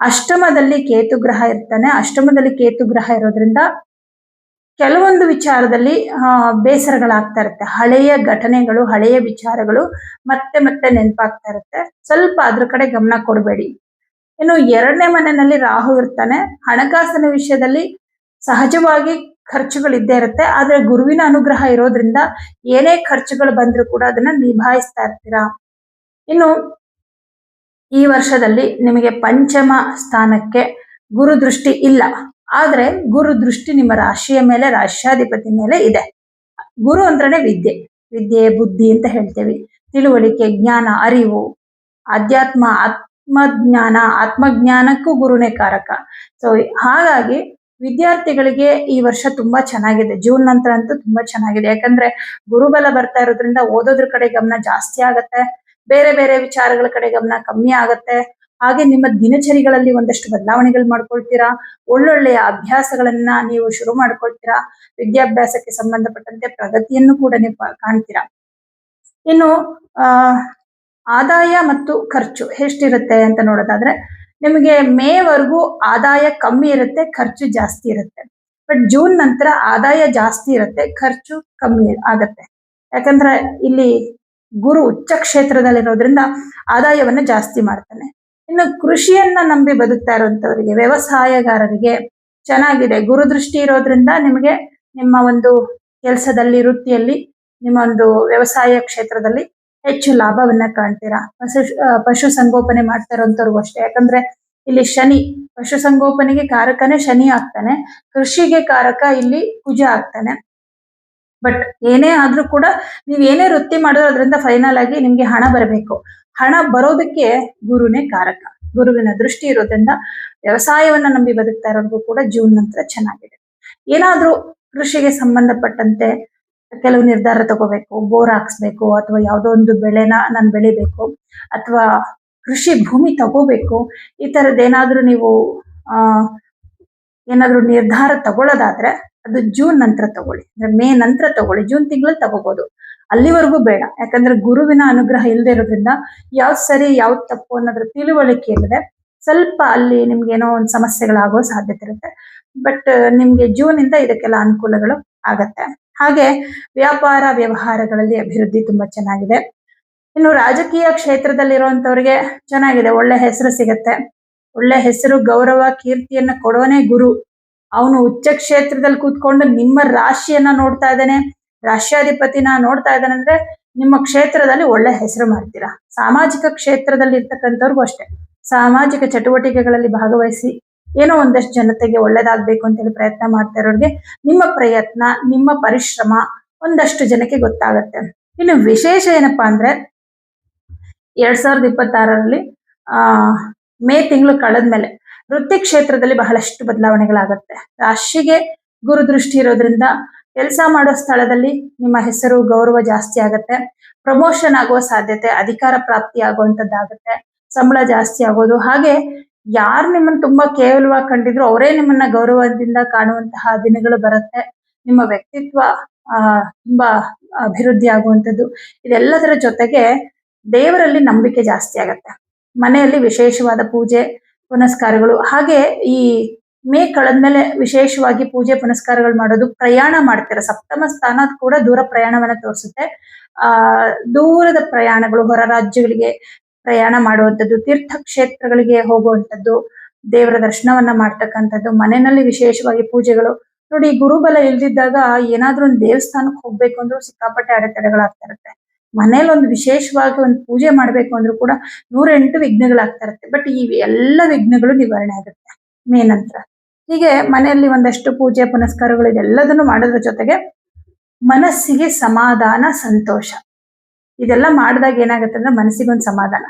ಅಷ್ಟಮದಲ್ಲಿ ಕೇತು ಗ್ರಹ ಇರ್ತಾನೆ. ಅಷ್ಟಮದಲ್ಲಿ ಕೇತು ಗ್ರಹ ಇರೋದ್ರಿಂದ ಕೆಲವೊಂದು ವಿಚಾರದಲ್ಲಿ ಬೇಸರಗಳಾಗ್ತಾ ಇರುತ್ತೆ. ಹಳೆಯ ಘಟನೆಗಳು, ಹಳೆಯ ವಿಚಾರಗಳು ಮತ್ತೆ ಮತ್ತೆ ನೆನಪಾಗ್ತಾ ಇರುತ್ತೆ. ಸ್ವಲ್ಪ ಅದ್ರ ಕಡೆ ಗಮನ ಕೊಡಬೇಡಿ. ಇನ್ನು ಎರಡನೇ ಮನೆಯಲ್ಲಿ ರಾಹು ಇರ್ತಾನೆ. ಹಣಕಾಸಿನ ವಿಷಯದಲ್ಲಿ ಸಹಜವಾಗಿ ಖರ್ಚುಗಳು ಇದ್ದೇ ಇರುತ್ತೆ. ಆದ್ರೆ ಗುರುವಿನ ಅನುಗ್ರಹ ಇರೋದ್ರಿಂದ ಏನೇ ಖರ್ಚುಗಳು ಬಂದ್ರೂ ಕೂಡ ಅದನ್ನ ನಿಭಾಯಿಸ್ತಾ ಇರ್ತೀರಾ? ಇನ್ನು ಈ ವರ್ಷದಲ್ಲಿ ನಿಮಗೆ ಪಂಚಮ ಸ್ಥಾನಕ್ಕೆ ಗುರು ದೃಷ್ಟಿ ಇಲ್ಲ. ಆದ್ರೆ ಗುರು ದೃಷ್ಟಿ ನಿಮ್ಮ ರಾಶಿಯ ಮೇಲೆ ರಾಶ್ಯಾಧಿಪತಿ ಮೇಲೆ ಇದೆ. ಗುರು ಅಂದ್ರೇನೆ ವಿದ್ಯೆ. ವಿದ್ಯೆ, ಬುದ್ಧಿ ಅಂತ ಹೇಳ್ತೇವೆ. ತಿಳುವಳಿಕೆ, ಜ್ಞಾನ, ಅರಿವು ಅಧ್ಯಾತ್ಮ ಆತ್ಮಜ್ಞಾನ. ಆತ್ಮಜ್ಞಾನಕ್ಕೂ ಗುರುನೇ ಕಾರಕ. ಸೊ ಹಾಗಾಗಿ ವಿದ್ಯಾರ್ಥಿಗಳಿಗೆ ಈ ವರ್ಷ ತುಂಬಾ ಚೆನ್ನಾಗಿದೆ. ಜೂನ್ ನಂತರ ಅಂತೂ ತುಂಬಾ ಚೆನ್ನಾಗಿದೆ. ಯಾಕಂದ್ರೆ ಗುರುಬಲ ಬರ್ತಾ ಇರೋದ್ರಿಂದ ಓದೋದ್ರ ಕಡೆ ಗಮನ ಜಾಸ್ತಿ ಆಗತ್ತೆ. ಬೇರೆ ಬೇರೆ ವಿಚಾರಗಳ ಕಡೆ ಗಮನ ಕಮ್ಮಿ ಆಗತ್ತೆ. ಹಾಗೆ ನಿಮ್ಮ ದಿನಚರಿಗಳಲ್ಲಿ ಒಂದಷ್ಟು ಬದಲಾವಣೆಗಳು ಮಾಡ್ಕೊಳ್ತೀರಾ? ಒಳ್ಳೊಳ್ಳೆಯ ಅಭ್ಯಾಸಗಳನ್ನ ನೀವು ಶುರು ಮಾಡ್ಕೊಳ್ತೀರಾ? ವಿದ್ಯಾಭ್ಯಾಸಕ್ಕೆ ಸಂಬಂಧಪಟ್ಟಂತೆ ಪ್ರಗತಿಯನ್ನು ಕೂಡ ನೀವು ಕಾಣ್ತೀರಾ? ಇನ್ನು ಆದಾಯ ಮತ್ತು ಖರ್ಚು ಎಷ್ಟಿರುತ್ತೆ ಅಂತ ನೋಡೋದಾದ್ರೆ ನಿಮಗೆ ಮೇವರೆಗೂ ಆದಾಯ ಕಮ್ಮಿ ಇರುತ್ತೆ, ಖರ್ಚು ಜಾಸ್ತಿ ಇರುತ್ತೆ. ಬಟ್ ಜೂನ್ ನಂತರ ಆದಾಯ ಜಾಸ್ತಿ ಇರುತ್ತೆ, ಖರ್ಚು ಕಮ್ಮಿ ಆಗತ್ತೆ. ಯಾಕಂದ್ರೆ ಇಲ್ಲಿ ಗುರು ಉಚ್ಚ ಕ್ಷೇತ್ರದಲ್ಲಿರೋದ್ರಿಂದ ಆದಾಯವನ್ನ ಜಾಸ್ತಿ ಮಾಡ್ತಾನೆ. ಇನ್ನು ಕೃಷಿಯನ್ನ ನಂಬಿ ಬದುಕ್ತಾ ಇರುವಂತವರಿಗೆ ವ್ಯವಸಾಯಗಾರರಿಗೆ ಚೆನ್ನಾಗಿದೆ. ಗುರುದೃಷ್ಟಿ ಇರೋದ್ರಿಂದ ನಿಮಗೆ ನಿಮ್ಮ ಒಂದು ಕೆಲಸದಲ್ಲಿ, ವೃತ್ತಿಯಲ್ಲಿ, ನಿಮ್ಮ ಒಂದು ವ್ಯವಸಾಯ ಕ್ಷೇತ್ರದಲ್ಲಿ ಹೆಚ್ಚು ಲಾಭವನ್ನ ಕಾಣ್ತೀರಾ? ಪಶು ಪಶು ಸಂಗೋಪನೆ ಮಾಡ್ತಾ ಇರೋಂಥವ್ರಿಗೂ ಅಷ್ಟೇ. ಯಾಕಂದ್ರೆ ಇಲ್ಲಿ ಶನಿ, ಪಶು ಸಂಗೋಪನೆಗೆ ಕಾರಕನೇ ಶನಿ ಆಗ್ತಾನೆ. ಕೃಷಿಗೆ ಕಾರಕ ಇಲ್ಲಿ ಕುಜ ಆಗ್ತಾನೆ. ಬಟ್ ಏನೇ ಆದ್ರೂ ಕೂಡ ನೀವ್ ಏನೇ ವೃತ್ತಿ ಮಾಡಿದ್ರು ಅದರಿಂದ ಫೈನಲ್ ಆಗಿ ನಿಮ್ಗೆ ಹಣ ಬರಬೇಕು. ಹಣ ಬರೋದಕ್ಕೆ ಗುರುನೇ ಕಾರಕ. ಗುರುವಿನ ದೃಷ್ಟಿ ಇರೋದ್ರಿಂದ ವ್ಯವಸಾಯವನ್ನ ನಂಬಿ ಬದುಕ್ತಾ ಇರೋರ್ಗೂ ಕೂಡ ಜೂನ್ ನಂತರ ಚೆನ್ನಾಗಿದೆ. ಏನಾದ್ರೂ ಕೃಷಿಗೆ ಸಂಬಂಧಪಟ್ಟಂತೆ ಕೆಲವು ನಿರ್ಧಾರ ತಗೋಬೇಕು, ಬೋರ್ ಹಾಕ್ಸ್ಬೇಕು, ಅಥವಾ ಯಾವುದೋ ಒಂದು ಬೆಳೆನ ನಾನು ಬೆಳಿಬೇಕು, ಅಥವಾ ಕೃಷಿ ಭೂಮಿ ತಗೋಬೇಕು, ಈ ತರದ್ ಏನಾದ್ರೂ ನೀವು ಏನಾದ್ರೂ ನಿರ್ಧಾರ ತಗೊಳ್ಳೋದಾದ್ರೆ ಅದು ಜೂನ್ ನಂತರ ತಗೊಳ್ಳಿ. ಅಂದ್ರೆ ಮೇ ನಂತರ ತಗೊಳ್ಳಿ. ಜೂನ್ ತಿಂಗಳಲ್ಲಿ ತಗೋಬಹುದು ಅಲ್ಲಿವರೆಗೂ ಬೇಡ. ಯಾಕಂದ್ರೆ ಗುರುವಿನ ಅನುಗ್ರಹ ಇಲ್ಲದೆ ಇರೋದ್ರಿಂದ ಯಾವ್ದು ಸರಿ ಯಾವ್ದು ತಪ್ಪು ಅನ್ನೋದ್ರ ತಿಳುವಳಿಕೆ ಇಲ್ಲದೆ ಸ್ವಲ್ಪ ಅಲ್ಲಿ ನಿಮ್ಗೆ ಏನೋ ಒಂದು ಸಮಸ್ಯೆಗಳಾಗೋ ಸಾಧ್ಯತೆ ಇರುತ್ತೆ. ಬಟ್, ನಿಮ್ಗೆ ಜೂನ್ ಇಂದ ಇದಕ್ಕೆಲ್ಲ ಅನುಕೂಲಗಳು ಆಗತ್ತೆ. ಹಾಗೆ ವ್ಯಾಪಾರ ವ್ಯವಹಾರಗಳಲ್ಲಿ ಅಭಿವೃದ್ಧಿ ತುಂಬಾ ಚೆನ್ನಾಗಿದೆ. ಇನ್ನು ರಾಜಕೀಯ ಕ್ಷೇತ್ರದಲ್ಲಿರುವಂತವ್ರಿಗೆ ಚೆನ್ನಾಗಿದೆ, ಒಳ್ಳೆ ಹೆಸರು ಸಿಗತ್ತೆ. ಒಳ್ಳೆ ಹೆಸರು, ಗೌರವ, ಕೀರ್ತಿಯನ್ನ ಕೊಡೋನೇ ಗುರು. ಅವನು ಉಚ್ಚ ಕ್ಷೇತ್ರದಲ್ಲಿ ಕೂತ್ಕೊಂಡು ನಿಮ್ಮ ರಾಶಿಯನ್ನ ನೋಡ್ತಾ ಇದ್ದಾನೆ, ರಾಷ್ಟ್ರಾಧಿಪತಿನ ನೋಡ್ತಾ ಇದ್ದಾನೆ ಅಂದ್ರೆ ನಿಮ್ಮ ಕ್ಷೇತ್ರದಲ್ಲಿ ಒಳ್ಳೆ ಹೆಸರು ಮಾಡ್ತೀರಾ? ಸಾಮಾಜಿಕ ಕ್ಷೇತ್ರದಲ್ಲಿ ಇರ್ತಕ್ಕಂಥವ್ರಿಗೂ ಅಷ್ಟೇ. ಸಾಮಾಜಿಕ ಚಟುವಟಿಕೆಗಳಲ್ಲಿ ಭಾಗವಹಿಸಿ ಏನೋ ಒಂದಷ್ಟು ಜನತೆಗೆ ಒಳ್ಳೇದಾಗ್ಬೇಕು ಅಂತೇಳಿ ಪ್ರಯತ್ನ ಮಾಡ್ತಾ ಇರೋರಿಗೆ ನಿಮ್ಮ ಪ್ರಯತ್ನ, ನಿಮ್ಮ ಪರಿಶ್ರಮ ಒಂದಷ್ಟು ಜನಕ್ಕೆ ಗೊತ್ತಾಗತ್ತೆ. ಇನ್ನು ವಿಶೇಷ ಏನಪ್ಪಾ ಅಂದ್ರೆ ಎರಡ್ ಸಾವಿರದ ಇಪ್ಪತ್ತಾರರಲ್ಲಿ, ಆ, ಮೇ ತಿಂಗಳು ಕಳೆದ್ಮೇಲೆ ವೃತ್ತಿ ಕ್ಷೇತ್ರದಲ್ಲಿ ಬಹಳಷ್ಟು ಬದಲಾವಣೆಗಳಾಗತ್ತೆ. ರಾಶಿಗೆ ಗುರು ದೃಷ್ಟಿ ಇರೋದ್ರಿಂದ ಕೆಲಸ ಮಾಡೋ ಸ್ಥಳದಲ್ಲಿ ನಿಮ್ಮ ಹೆಸರು, ಗೌರವ ಜಾಸ್ತಿ ಆಗತ್ತೆ. ಪ್ರಮೋಷನ್ ಆಗುವ ಸಾಧ್ಯತೆ, ಅಧಿಕಾರ ಪ್ರಾಪ್ತಿ ಆಗುವಂತದ್ದಾಗತ್ತೆ. ಸಂಬಳ ಜಾಸ್ತಿ ಆಗೋದು. ಹಾಗೆ ಯಾರು ನಿಮ್ಮನ್ನ ತುಂಬಾ ಕೇವಲವಾಗಿ ಕಂಡಿದ್ರು ಅವರೇ ನಿಮ್ಮನ್ನ ಗೌರವದಿಂದ ಕಾಣುವಂತಹ ದಿನಗಳು ಬರುತ್ತೆ. ನಿಮ್ಮ ವ್ಯಕ್ತಿತ್ವ ತುಂಬಾ ಅಭಿವೃದ್ಧಿ ಆಗುವಂಥದ್ದು. ಇದೆಲ್ಲದರ ಜೊತೆಗೆ ದೇವರಲ್ಲಿ ನಂಬಿಕೆ ಜಾಸ್ತಿ ಆಗತ್ತೆ. ಮನೆಯಲ್ಲಿ ವಿಶೇಷವಾದ ಪೂಜೆ, ಪುನಸ್ಕಾರಗಳು, ಹಾಗೆ ಈ ಮೇ ಕಳೆದ್ಮೇಲೆ ವಿಶೇಷವಾಗಿ ಪೂಜೆ, ಪುನಸ್ಕಾರಗಳು ಮಾಡೋದು ಪ್ರಯಾಣ ಮಾಡ್ತೀರ. ಸಪ್ತಮ ಸ್ಥಾನ ಕೂಡ ದೂರ ಪ್ರಯಾಣವನ್ನ ತೋರಿಸುತ್ತೆ. ಆ, ದೂರದ ಪ್ರಯಾಣಗಳು ಹೊರ ರಾಜ್ಯಗಳಿಗೆ ಪ್ರಯಾಣ ಮಾಡುವಂಥದ್ದು, ತೀರ್ಥಕ್ಷೇತ್ರಗಳಿಗೆ ಹೋಗುವಂಥದ್ದು, ದೇವರ ದರ್ಶನವನ್ನ ಮಾಡ್ತಕ್ಕಂಥದ್ದು, ಮನೆಯಲ್ಲಿ ವಿಶೇಷವಾಗಿ ಪೂಜೆಗಳು. ನೋಡಿ, ಗುರುಬಲ ಇಲ್ದಿದ್ದಾಗ ಏನಾದ್ರೂ ಒಂದು ದೇವಸ್ಥಾನಕ್ಕೆ ಹೋಗ್ಬೇಕು ಅಂದ್ರೂ ಸಿಕ್ಕಾಪಟ್ಟೆ ಅಡೆತಡೆಗಳಾಗ್ತಾ ಇರುತ್ತೆ. ಮನೇಲಿ ಒಂದು ವಿಶೇಷವಾಗಿ ಒಂದು ಪೂಜೆ ಮಾಡ್ಬೇಕು ಅಂದ್ರೂ ಕೂಡ ನೂರೆಂಟು ವಿಘ್ನಗಳಾಗ್ತಾ ಇರುತ್ತೆ. ಬಟ್ ಈ ಎಲ್ಲ ವಿಘ್ನಗಳು ನಿವಾರಣೆ ಆಗುತ್ತೆ, ಮೇನ್ ನಂತರ ಹೀಗೆ ಮನೆಯಲ್ಲಿ ಒಂದಷ್ಟು ಪೂಜೆ ಪುನಸ್ಕಾರಗಳು ಇದೆಲ್ಲದನ್ನು ಮಾಡೋದ್ರ ಜೊತೆಗೆ ಮನಸ್ಸಿಗೆ ಸಮಾಧಾನ, ಸಂತೋಷ. ಇದೆಲ್ಲ ಮಾಡಿದಾಗ ಏನಾಗುತ್ತೆ ಅಂದ್ರೆ ಮನಸ್ಸಿಗೆ ಒಂದು ಸಮಾಧಾನ.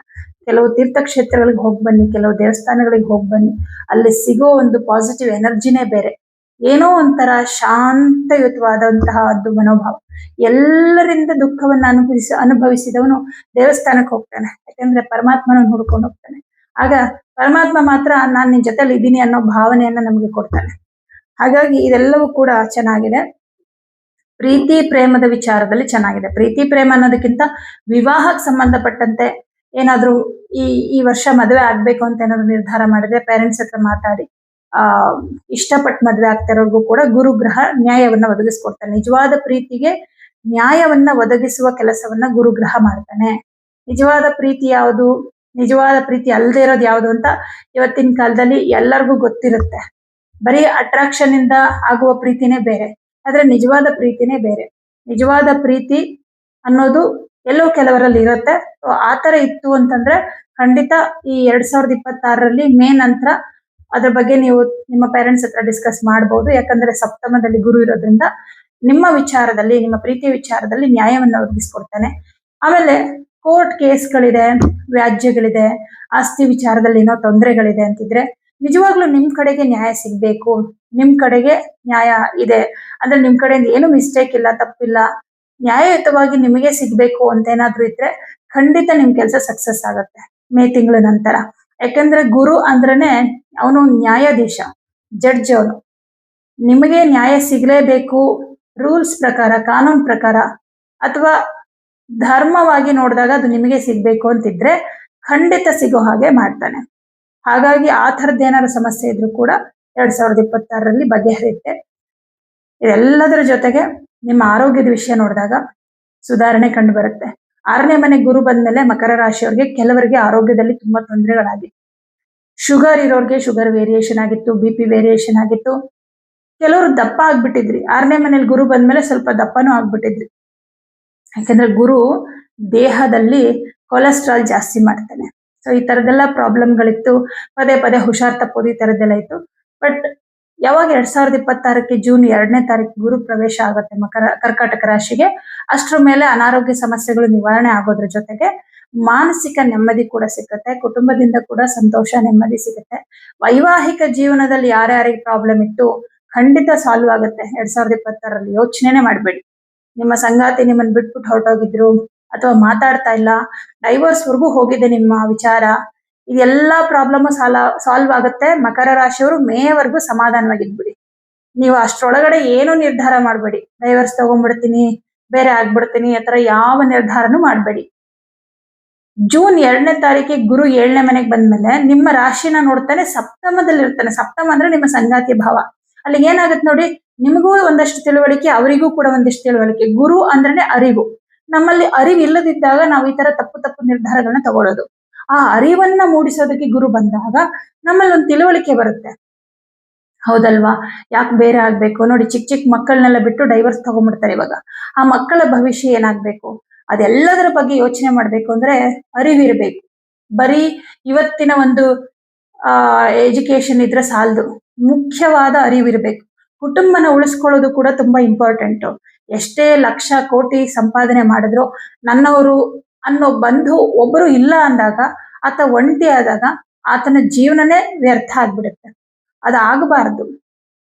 ಕೆಲವು ತೀರ್ಥಕ್ಷೇತ್ರಗಳಿಗೆ ಹೋಗಿ ಬನ್ನಿ, ಕೆಲವು ದೇವಸ್ಥಾನಗಳಿಗೆ ಹೋಗಿ ಬನ್ನಿ, ಅಲ್ಲಿ ಸಿಗೋ ಒಂದು ಪಾಸಿಟಿವ್ ಎನರ್ಜಿನೇ ಬೇರೆ. ಏನೋ ಒಂಥರ ಶಾಂತಯುತವಾದಂತಹ ಒಂದು ಮನೋಭಾವ. ಎಲ್ಲರಿಂದ ದುಃಖವನ್ನ ಅನುಭವಿಸಿ, ಅನುಭವಿಸಿದವನು ದೇವಸ್ಥಾನಕ್ಕೆ ಹೋಗ್ತಾನೆ. ಯಾಕಂದ್ರೆ ಪರಮಾತ್ಮನ ಹುಡ್ಕೊಂಡು ಹೋಗ್ತಾನೆ. ಆಗ ಪರಮಾತ್ಮ ಮಾತ್ರ ನಾನು ನಿನ್ ಜೊತೆಲಿ ಇದ್ದೀನಿ ಅನ್ನೋ ಭಾವನೆಯನ್ನ ನಮಗೆ ಕೊಡ್ತಾನೆ. ಹಾಗಾಗಿ ಇದೆಲ್ಲವೂ ಕೂಡ ಚೆನ್ನಾಗಿದೆ. ಪ್ರೀತಿ ಪ್ರೇಮದ ವಿಚಾರದಲ್ಲಿ ಚೆನ್ನಾಗಿದೆ. ಪ್ರೀತಿ ಪ್ರೇಮ ಅನ್ನೋದಕ್ಕಿಂತ ವಿವಾಹಕ್ಕೆ ಸಂಬಂಧಪಟ್ಟಂತೆ ಏನಾದ್ರೂ ಈ ಈ ವರ್ಷ ಮದುವೆ ಆಗ್ಬೇಕು ಅಂತ ಏನಾದ್ರು ನಿರ್ಧಾರ ಮಾಡಿದ್ರೆ ಪೇರೆಂಟ್ಸ್ ಹತ್ರ ಮಾತಾಡಿ, ಆ, ಇಷ್ಟಪಟ್ಟು ಮದುವೆ ಆಗ್ತಿರೋರ್ಗೂ ಕೂಡ ಗುರುಗ್ರಹ ನ್ಯಾಯವನ್ನ ಒದಗಿಸ್ಕೊಡ್ತಾನೆ. ನಿಜವಾದ ಪ್ರೀತಿಗೆ ನ್ಯಾಯವನ್ನ ಒದಗಿಸುವ ಕೆಲಸವನ್ನ ಗುರುಗ್ರಹ ಮಾಡ್ತಾನೆ. ನಿಜವಾದ ಪ್ರೀತಿ ಯಾವುದು? ನಿಜವಾದ ಪ್ರೀತಿ ಅಲ್ಲದೆ ಇರೋದು ಯಾವುದು ಅಂತ ಇವತ್ತಿನ ಕಾಲದಲ್ಲಿ ಎಲ್ಲರಿಗೂ ಗೊತ್ತಿರುತ್ತೆ. ಬರೀ ಅಟ್ರಾಕ್ಷನ್ ಇಂದ ಆಗುವ ಪ್ರೀತಿನೇ ಬೇರೆ. ಆದ್ರೆ ನಿಜವಾದ ಪ್ರೀತಿನೇ ಬೇರೆ. ನಿಜವಾದ ಪ್ರೀತಿ ಅನ್ನೋದು ಎಲ್ಲೋ ಕೆಲವರಲ್ಲಿ ಇರುತ್ತೆ. ಸೊ ಆ ತರ ಇತ್ತು ಅಂತಂದ್ರೆ ಖಂಡಿತ ಈ ಎರಡ್ ಸಾವಿರದ ಇಪ್ಪತ್ತಾರರಲ್ಲಿ ಮೇ ನಂತರ ಅದ್ರ ಬಗ್ಗೆ ನೀವು ನಿಮ್ಮ ಪೇರೆಂಟ್ಸ್ ಹತ್ರ ಡಿಸ್ಕಸ್ ಮಾಡಬಹುದು ಯಾಕಂದ್ರೆ ಸಪ್ತಮದಲ್ಲಿ ಗುರು ಇರೋದ್ರಿಂದ ನಿಮ್ಮ ವಿಚಾರದಲ್ಲಿ, ನಿಮ್ಮ ಪ್ರೀತಿಯ ವಿಚಾರದಲ್ಲಿ ನ್ಯಾಯವನ್ನು ಒದಗಿಸ್ಕೊಡ್ತಾನೆ. ಆಮೇಲೆ ಕೋರ್ಟ್ ಕೇಸ್ಗಳಿದೆ ವ್ಯಾಜ್ಯಗಳಿದೆ, ಆಸ್ತಿ ವಿಚಾರದಲ್ಲಿ ಏನೋ ತೊಂದರೆಗಳಿದೆ ಅಂತಿದ್ರೆ ನಿಜವಾಗ್ಲೂ ನಿಮ್ ಕಡೆಗೆ ನ್ಯಾಯ ಸಿಗ್ಬೇಕು. ನಿಮ್ ಕಡೆಗೆ ನ್ಯಾಯ ಇದೆ. ಅಂದ್ರೆ ನಿಮ್ ಕಡೆಯಿಂದ ಏನು ಮಿಸ್ಟೇಕ್ ಇಲ್ಲ, ತಪ್ಪಿಲ್ಲ. ನ್ಯಾಯಯುತವಾಗಿ ನಿಮಗೆ ಸಿಗ್ಬೇಕು ಅಂತ ಏನಾದ್ರೂ ಇದ್ರೆ ಖಂಡಿತ ನಿಮ್ ಕೆಲಸ ಸಕ್ಸಸ್ ಆಗತ್ತೆ ಮೇ ತಿಂಗಳ ನಂತರ. ಯಾಕಂದ್ರೆ ಗುರು ಅಂದ್ರೇನೆ ಅವನು ನ್ಯಾಯಾಧೀಶ ಜಡ್ಜ್ ಅವನು. ನಿಮಗೆ ನ್ಯಾಯ ಸಿಗಲೇಬೇಕು ರೂಲ್ಸ್ ಪ್ರಕಾರ, ಕಾನೂನು ಪ್ರಕಾರ, ಅಥವಾ ಧರ್ಮವಾಗಿ ನೋಡಿದಾಗ ಅದು ನಿಮಗೆ ಸಿಗ್ಬೇಕು ಅಂತಿದ್ರೆ ಖಂಡಿತ ಸಿಗೋ ಹಾಗೆ ಮಾಡ್ತಾನೆ. ಹಾಗಾಗಿ ಆ ಥರದ್ದು ಏನಾದ್ರು ಸಮಸ್ಯೆ ಇದ್ರೂ ಕೂಡ ಎರಡ್ ಸಾವಿರದ ಇಪ್ಪತ್ತಾರರಲ್ಲಿ ಬಗೆಹರಿಯುತ್ತೆ. ಇದೆಲ್ಲದರ ಜೊತೆಗೆ ನಿಮ್ಮ ಆರೋಗ್ಯದ ವಿಷಯ ನೋಡಿದಾಗ ಸುಧಾರಣೆ ಕಂಡು ಬರುತ್ತೆ. ಆರನೇ ಮನೆ ಗುರು ಬಂದ್ಮೇಲೆ ಮಕರ ರಾಶಿಯವ್ರಿಗೆ ಕೆಲವರಿಗೆ ಆರೋಗ್ಯದಲ್ಲಿ ತುಂಬಾ ತೊಂದರೆಗಳಾಗಿ. ಶುಗರ್ ಇರೋರಿಗೆ ಶುಗರ್ ವೇರಿಯೇಷನ್ ಆಗಿತ್ತು, ಬಿ ಪಿ ವೇರಿಯೇಷನ್ ಆಗಿತ್ತು. ಕೆಲವರು ದಪ್ಪ ಆಗ್ಬಿಟ್ಟಿದ್ರಿ. ಆರನೇ ಮನೇಲಿ ಗುರು ಬಂದ್ಮೇಲೆ ಸ್ವಲ್ಪ ದಪ್ಪನೂ ಆಗ್ಬಿಟ್ಟಿದ್ರಿ. ಯಾಕಂದ್ರೆ ಗುರು ದೇಹದಲ್ಲಿ ಕೊಲೆಸ್ಟ್ರಾಲ್ ಜಾಸ್ತಿ ಮಾಡ್ತಾನೆ. ಸೊ ಈ ತರದೆಲ್ಲ ಪ್ರಾಬ್ಲಮ್ಗಳಿತ್ತು ಪದೇ ಪದೇ ಹುಷಾರ್ ತಪ್ಪೋದು ಈ ತರದ್ದೆಲ್ಲ ಇತ್ತು. ಬಟ್ ಯಾವಾಗ ಎರಡ್ ಸಾವಿರದ ಇಪ್ಪತ್ತಾರಕ್ಕೆ ಜೂನ್ ಎರಡನೇ ತಾರೀಕು ಗುರು ಪ್ರವೇಶ ಆಗುತ್ತೆ ಮಕರ, ಕರ್ಕಾಟಕ ರಾಶಿಗೆ, ಅಷ್ಟರ ಮೇಲೆ ಅನಾರೋಗ್ಯ ಸಮಸ್ಯೆಗಳು ನಿವಾರಣೆ ಆಗೋದ್ರ ಜೊತೆಗೆ ಮಾನಸಿಕ ನೆಮ್ಮದಿ ಕೂಡ ಸಿಗುತ್ತೆ, ಕುಟುಂಬದಿಂದ ಕೂಡ ಸಂತೋಷ, ನೆಮ್ಮದಿ ಸಿಗುತ್ತೆ. ವೈವಾಹಿಕ ಜೀವನದಲ್ಲಿ ಯಾರ್ಯಾರಿಗೆ ಪ್ರಾಬ್ಲಮ್ ಇತ್ತು, ಖಂಡಿತ ಸಾಲ್ವ್ ಆಗುತ್ತೆ. ಎರಡ್ ಸಾವಿರದ ಇಪ್ಪತ್ತಾರಲ್ಲಿ ಯೋಚನೆನೆ ಮಾಡಬೇಡಿ. ನಿಮ್ಮ ಸಂಗಾತಿ ನಿಮ್ಮನ್ನ ಬಿಟ್ಬಿಟ್ಟು ಹೊರಟೋಗಿದ್ರು, ಅಥವಾ ಮಾತಾಡ್ತಾ ಇಲ್ಲ ಡೈವರ್ಸ್ ವರ್ಗೂ ಹೋಗಿದೆ ನಿಮ್ಮ ವಿಚಾರ ಇದೆಲ್ಲಾ ಪ್ರಾಬ್ಲಮ್ ಸಾಲ ಸಾಲ್ವ್ ಆಗುತ್ತೆ. ಮಕರ ರಾಶಿಯವರು ಮೇವರೆಗೂ ಸಮಾಧಾನವಾಗಿದ್ಬಿಡಿ. ನೀವು ಅಷ್ಟರೊಳಗಡೆ ಏನು ನಿರ್ಧಾರ ಮಾಡಬೇಡಿ. ಡೈವರ್ಸ್ ತಗೊಂಡ್ಬಿಡ್ತೀನಿ, ಬೇರೆ ಆಗ್ಬಿಡ್ತೀನಿ ಆ ಥರ ಯಾವ ನಿರ್ಧಾರನೂ ಮಾಡಬೇಡಿ. ಜೂನ್ ಎರಡನೇ ತಾರೀಕಿಗೆ ಗುರು ಏಳನೇ ಮನೆಗೆ ಬಂದ್ಮೇಲೆ ನಿಮ್ಮ ರಾಶಿನ ನೋಡ್ತಾನೆ ಸಪ್ತಮದಲ್ಲಿ ಇರ್ತಾನೆ ಸಪ್ತಮ ಅಂದ್ರೆ ನಿಮ್ಮ ಸಂಗಾತಿ ಭಾವ. ಅಲ್ಲಿ ಏನಾಗುತ್ತೆ ನೋಡಿ, ನಿಮಗೂ ಒಂದಷ್ಟು ತಿಳುವಳಿಕೆ, ಅವರಿಗೂ ಕೂಡ ಒಂದಿಷ್ಟು ತಿಳುವಳಿಕೆ. ಗುರು ಅಂದ್ರೆ ಅರಿವು. ನಮ್ಮಲ್ಲಿ ಅರಿವು ಇಲ್ಲದಿದ್ದಾಗ ನಾವು ಈ ತರ ತಪ್ಪು ತಪ್ಪು ನಿರ್ಧಾರಗಳನ್ನ ತಗೊಳ್ಳೋದು ಆ ಅರಿವನ್ನ ಮೂಡಿಸೋದಕ್ಕೆ ಗುರು ಬಂದಾಗ ನಮ್ಮಲ್ಲಿ ಒಂದು ತಿಳುವಳಿಕೆ ಬರುತ್ತೆ. ಹೌದಲ್ವಾ? ಯಾಕೆ ಬೇರೆ ಆಗ್ಬೇಕು? ನೋಡಿ ಚಿಕ್ಕ ಚಿಕ್ಕ ಮಕ್ಕಳನ್ನೆಲ್ಲ ಬಿಟ್ಟು ಡೈವರ್ಸ್ ತಗೊಂಡ್ಬಿಡ್ತಾರೆ ಇವಾಗ. ಆ ಮಕ್ಕಳ ಭವಿಷ್ಯ ಏನಾಗ್ಬೇಕು? ಅದೆಲ್ಲದರ ಬಗ್ಗೆ ಯೋಚನೆ ಮಾಡ್ಬೇಕು ಅಂದ್ರೆ ಅರಿವಿರ್ಬೇಕು. ಬರೀ ಇವತ್ತಿನ ಒಂದು, ಆ ಎಜುಕೇಶನ್ ಇದ್ರೆ ಸಾಲದು. ಮುಖ್ಯವಾದ ಅರಿವಿರ್ಬೇಕು. ಕುಟುಂಬನ ಉಳಿಸ್ಕೊಳ್ಳೋದು ಕೂಡ ತುಂಬಾ ಇಂಪಾರ್ಟೆಂಟ್ ಎಷ್ಟೇ ಲಕ್ಷ ಕೋಟಿ ಸಂಪಾದನೆ ಮಾಡಿದ್ರು ನನ್ನವರು ಅನ್ನೋ ಬಂಧು ಒಬ್ಬರು ಇಲ್ಲ ಅಂದಾಗ ಆತ ಒಂಟಿ ಆದಾಗ ಆತನ ಜೀವನನೇ ವ್ಯರ್ಥ ಆಗ್ಬಿಡುತ್ತೆ. ಅದಾಗಬಾರ್ದು.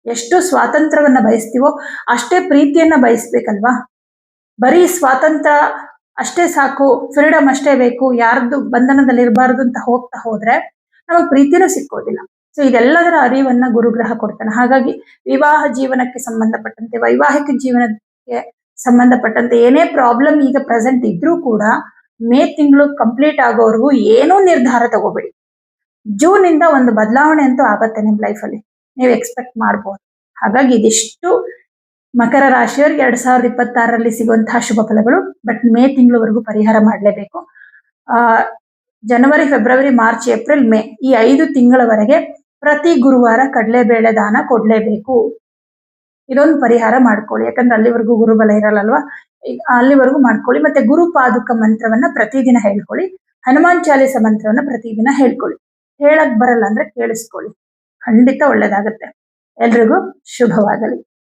ಎಷ್ಟು ಸ್ವಾತಂತ್ರ್ಯವನ್ನ ಬಯಸ್ತೀವೋ ಅಷ್ಟೇ ಪ್ರೀತಿಯನ್ನ ಬಯಸ್ಬೇಕಲ್ವಾ? ಬರೀ ಸ್ವಾತಂತ್ರ್ಯ ಅಷ್ಟೇ ಸಾಕು ಫ್ರೀಡಮ್ ಅಷ್ಟೇ ಬೇಕು, ಯಾರ್ದು ಬಂಧನದಲ್ಲಿ ಇರಬಾರ್ದು ಅಂತ ಹೋಗ್ತಾ ಹೋದ್ರೆ ನಮಗೆ ಪ್ರೀತಿನೂ ಸಿಕ್ಕೋದಿಲ್ಲ. ಸೊ ಇದೆಲ್ಲದರ ಅರಿವನ್ನ ಗುರುಗ್ರಹ ಕೊಡ್ತಾನೆ. ಹಾಗಾಗಿ ವಿವಾಹ ಜೀವನಕ್ಕೆ ಸಂಬಂಧಪಟ್ಟಂತೆ, ವೈವಾಹಿಕ ಜೀವನಕ್ಕೆ ಸಂಬಂಧಪಟ್ಟಂತೆ ಏನೇ ಪ್ರಾಬ್ಲಮ್ ಈಗ ಪ್ರೆಸೆಂಟ್ ಇದ್ರೂ ಕೂಡ ಮೇ ತಿಂಗಳು ಕಂಪ್ಲೀಟ್ ಆಗೋವರೆಗೂ ಏನೂ ನಿರ್ಧಾರ ತಗೋಬೇಡಿ. ಜೂನ್ ಇಂದ ಒಂದು ಬದಲಾವಣೆ ಅಂತೂ ಆಗತ್ತೆ ನಿಮ್ ಲೈಫಲ್ಲಿ ನೀವು ಎಕ್ಸ್ಪೆಕ್ಟ್ ಮಾಡ್ಬೋದು. ಹಾಗಾಗಿ ಇದಿಷ್ಟು ಮಕರ ರಾಶಿಯವರಿಗೆ ಎರಡ್ ಸಾವಿರದ ಇಪ್ಪತ್ತಾರರಲ್ಲಿ ಸಿಗುವಂತಹ ಶುಭ ಫಲಗಳು ಬಟ್ ಮೇ ತಿಂಗಳವರೆಗೂ ಪರಿಹಾರ ಮಾಡಲೇಬೇಕು. ಆ, ಜನವರಿ, ಫೆಬ್ರವರಿ, ಮಾರ್ಚ್, ಏಪ್ರಿಲ್, ಮೇ ಈ ಐದು ತಿಂಗಳವರೆಗೆ ಪ್ರತಿ ಗುರುವಾರ ಕಡಲೆಬೇಳೆ ದಾನ ಕೊಡ್ಲೇಬೇಕು. ಇದೊಂದು ಪರಿಹಾರ ಮಾಡ್ಕೊಳ್ಳಿ. ಯಾಕಂದ್ರೆ ಅಲ್ಲಿವರೆಗೂ ಗುರುಬಲ ಇರಲ್ಲಲ್ವಾ? ಅಲ್ಲಿವರೆಗೂ ಮಾಡ್ಕೊಳ್ಳಿ. ಮತ್ತೆ ಗುರು ಪಾದುಕ ಮಂತ್ರವನ್ನ ಪ್ರತಿದಿನ ಹೇಳ್ಕೊಳ್ಳಿ. ಹನುಮಾನ್ ಚಾಲಿಸ ಮಂತ್ರವನ್ನ ಪ್ರತಿದಿನ ಹೇಳ್ಕೊಳ್ಳಿ. ಹೇಳಕ್ ಬರಲ್ಲ ಅಂದ್ರೆ ಕೇಳಿಸ್ಕೊಳ್ಳಿ. ಖಂಡಿತ ಒಳ್ಳೇದಾಗತ್ತೆ. ಎಲ್ರಿಗೂ ಶುಭವಾಗಲಿ.